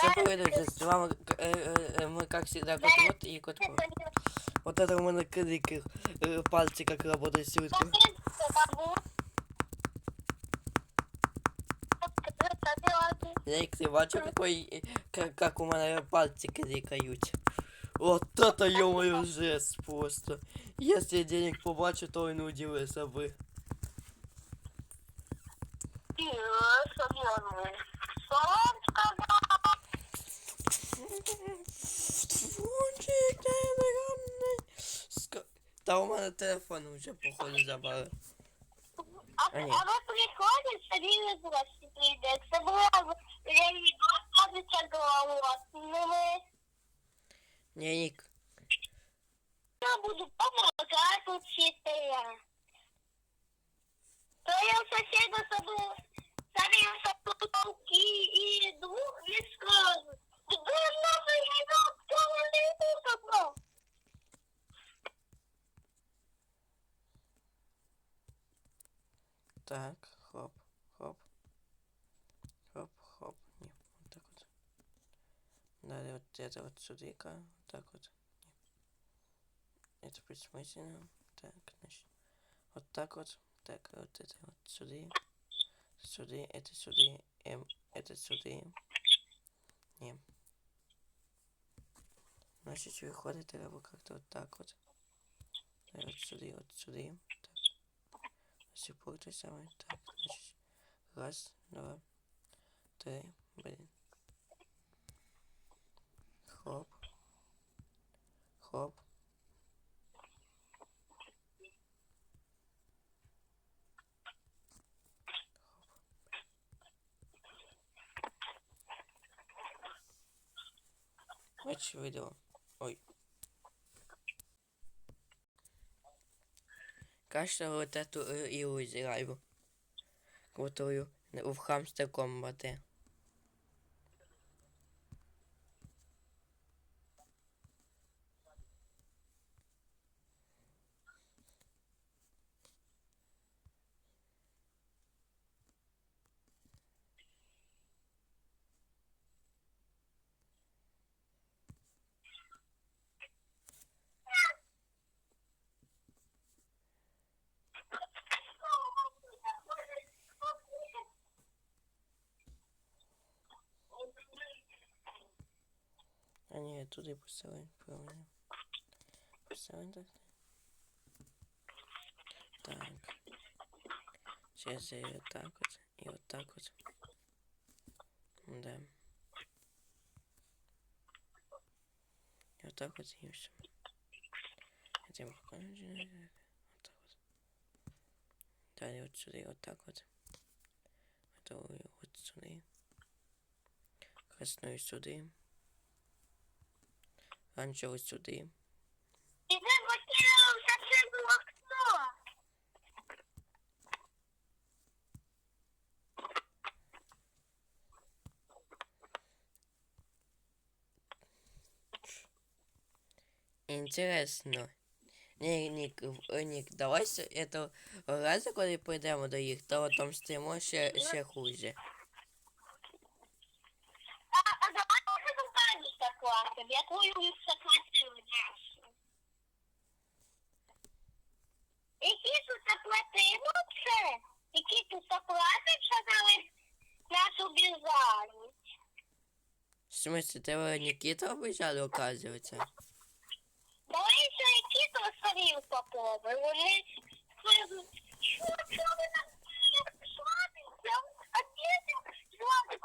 Привет, друзья, с вами э, э, э, мы, как всегда, кот вот и кот Кот. Вот это у меня крики, э, пальцы как работают сегодня. Як ти бачив, какой, э, как, как у меня пальцы крикают. Вот это, ё-моё, жесть просто. Если денег побачу, то и не бы. Фунчик, незагромний. Ска- Та у мене телефон вже походу забрали. А, А, а ви приходите, самі не гості прийде. Це була розказується голосними. Не, Нік. Я буду помогати вчителя. Это вот сюда, вот так вот. Это бессмысленно. Так, значит. Вот так вот. Так, вот это вот сюда. Сюда, это сюда. М, это сюда. Не. Значит, выходит треба как-то вот так вот. Да, Вот сюда, вот сюда. Так. Все пункты самые. Так, значит. Раз, два, три, блин. Хоч видео. Ой. Кажется, вот эту и иллюзию райву. Которую в хамстер комбате. А ні, туди поставим, правильно. Поставим так. Так. Сейчас я вот так вот и вот так вот. Да. И вот так вот и все. Это я покажу. Вот так вот. Далее вот сюда и вот так вот. Это вот сюда. Красную сюда. Раньше вот сюда. І заблокував соседу окно. Интересно. Ні, Нік, в- Нік, давай с- это разу, коли прийдемо до їх, то отомстимо ще, ще хуже. А, а давай уже компанию заплатим. Я твою их заплатила нашу. Які тут заплатимо це? Які тут заплатить, що дали нашу біжальність? В смысле, тебе Нікіта обіцяли, оказується? Давай ще які то самі попробуй. Вони скажуть, що, що ви нам слабі? А діти слабі,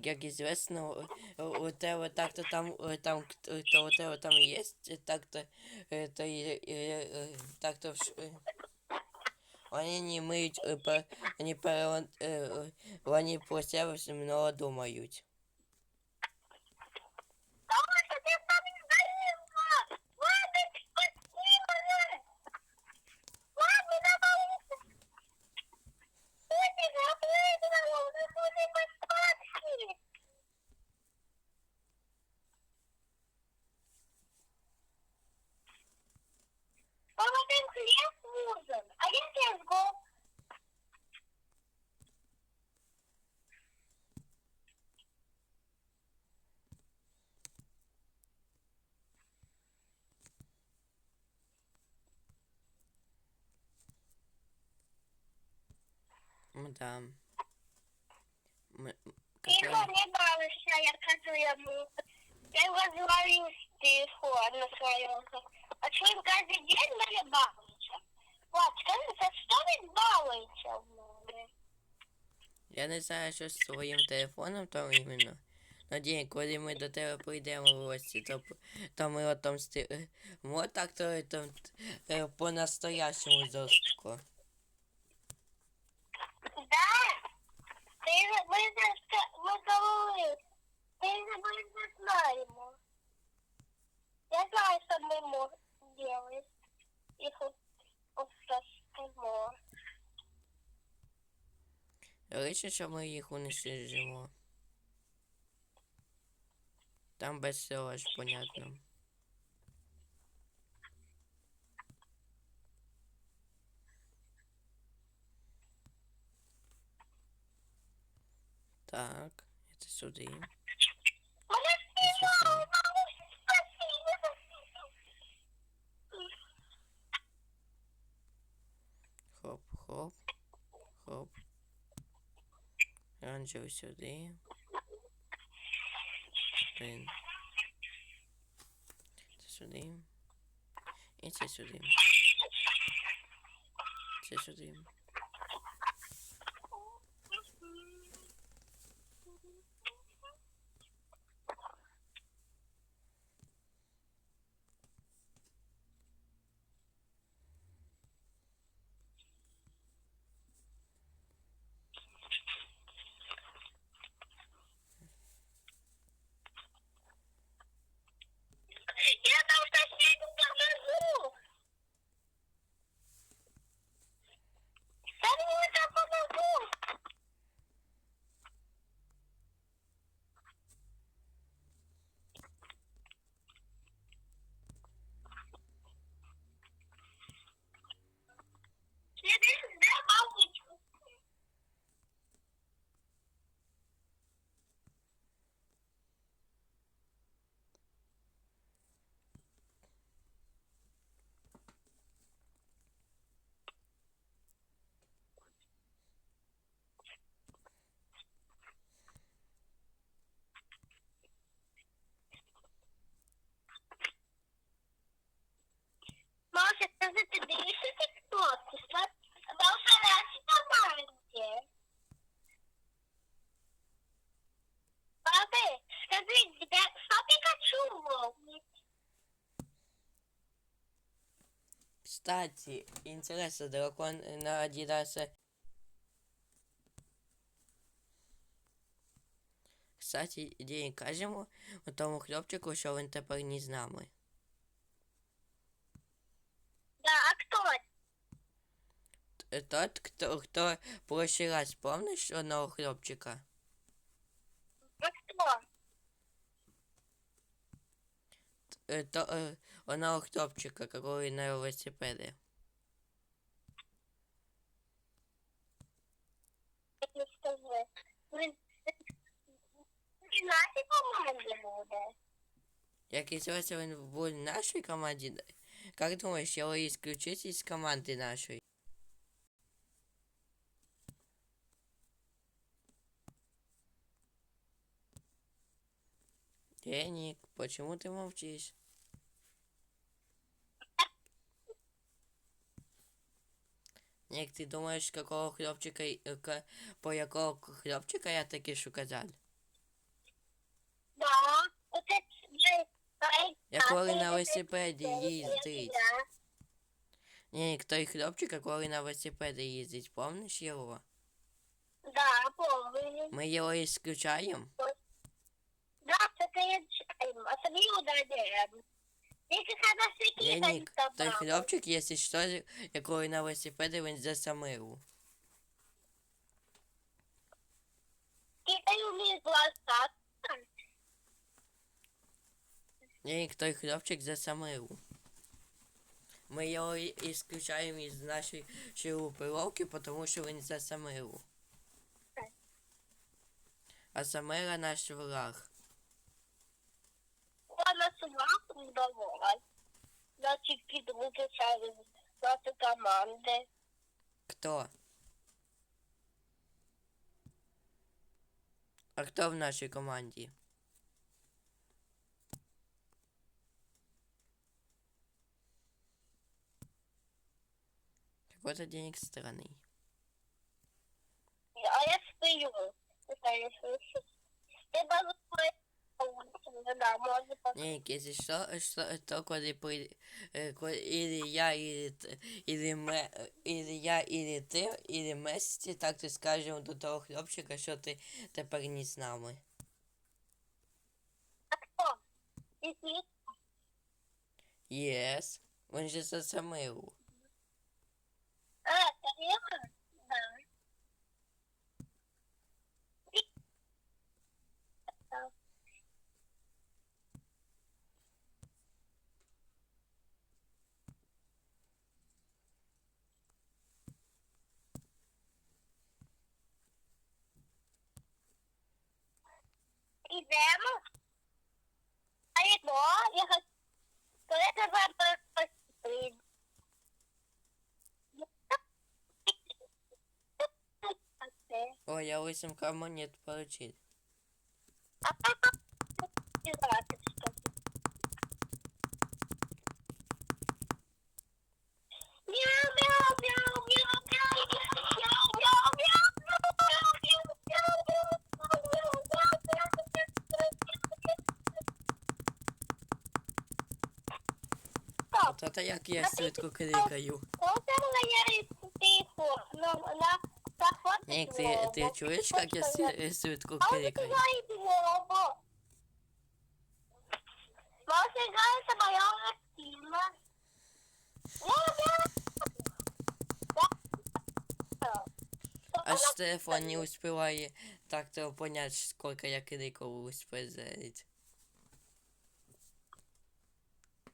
Ні, Нік, як известно, у, у тебе так-то там, е, там, к- то у тебе там є, так-то, е, то, і- і- е, так-то, вш- е, вони не миють, е, пе- вони, пере- е, е, вони про себе все много думають. Тому що ти там не заїзна. Ладно, спасибо. Ладно, давай. Ой, запрыгнула, уже будем спасти. Вам один хлеб нужен. А я тебе Да. Тихо, Катерина- не балуйся, я кажу йому. Я його зварю з телефона свого. А що він кожен день мене балується? Влад, скажи, за що він балується в мене? Я не знаю, що з своїм телефоном там іменно. Надію, коли ми до тебе прийдемо в гості, то, то ми отомстимо так, то там е, по-настоящему жорстко. Да? Ми ж ми говорили. Ти ми не знаємо. Я знаю, що ми. Їх ми уничтожимо. Там без цього ж понятно. Так, це сюди. Хоп, хоп, хоп. Оранжевий сюди. Блин. Це сюди. І це сюди. Це сюди. Я там соседу помогу. Кому это помогу? Следующий, да, мамочку? Маша, скажи, ты дивишься тикток? Маша, наші команді. Папи, скажи, де, що Пікачу ловить? Кстати, интересно, дракон на Адидаса. Кстати, день кажемо у тому хлопчику, що він тепер не з нами. Да, а хто? Т- Тот, хто, хто прошлий раз, помниш одного хлопчика? А хто? Е, То, одного на. Як не скажи. Він він в нашій команді буде. Як известно, він в нашій команді. Как думаешь, його исключить із команди нашої? Деник, почему ты молчишь? Ник, ты думаешь, какого хлопчика, ка- по якого хлопчика я таки шуказал? Да, оце Я коли на велосипеді їздить. Ник, той хлопчик, який на велосипеді їздить, помниш його? Да, помню. Ми його исключаємо? Да, це каячаємо, а тобі удаляємо. Ленік, той хлопчик, якщо що, який на велосипеді, він засамив. Глаза. Той хлопчик засамив. Ми його і- исключаємо із нашої групировки, тому що він засамив. А Самера наш враг. Вона собаку вдавала. Значить, підбути через нашу команди. Хто? А хто в нашій команді? Какой-то денег странный. А я стою. Не Не, если что, что, то коли пойде, или я, или, или, ми, или я, или ти, или Месті, так ти скажемо до того хлопчика, що ти тепер не з нами. Yes. Він же це замив. 8к монет получить. Та як я свідку клікаю. Оце я тихо, ну, на Ник, ты, ты чуешь, как я свет кукирикаю? А Штефан ну, не успевает так-то понять, сколько я крикову успеть зарядить.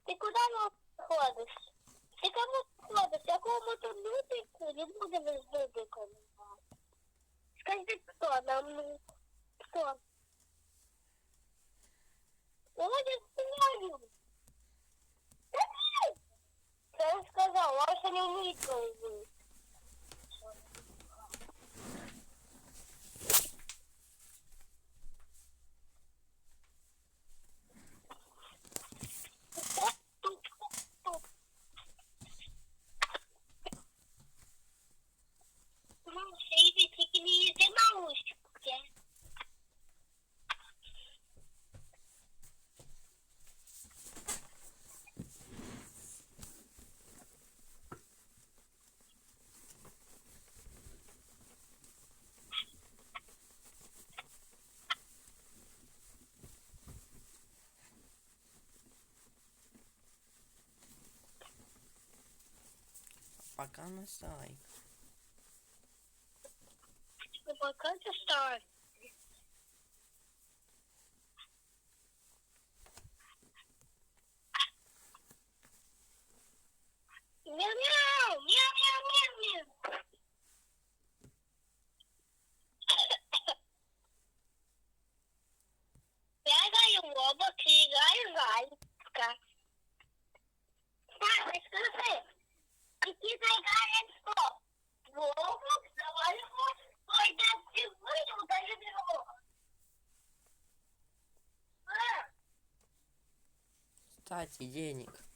Ты куда ходишь? Ты кому ходиш? Якому тут людику? Не будемо з людиком. Скажи, кто нам? Кто? Володя, знаю. Да нет! Я сказал, Маша не умеет говорить. Пока на сай. Пока на. Тати, денег.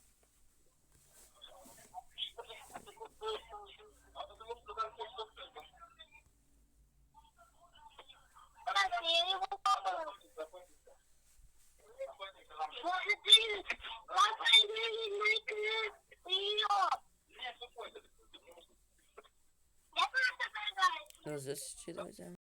Разрешите, ну, друзья.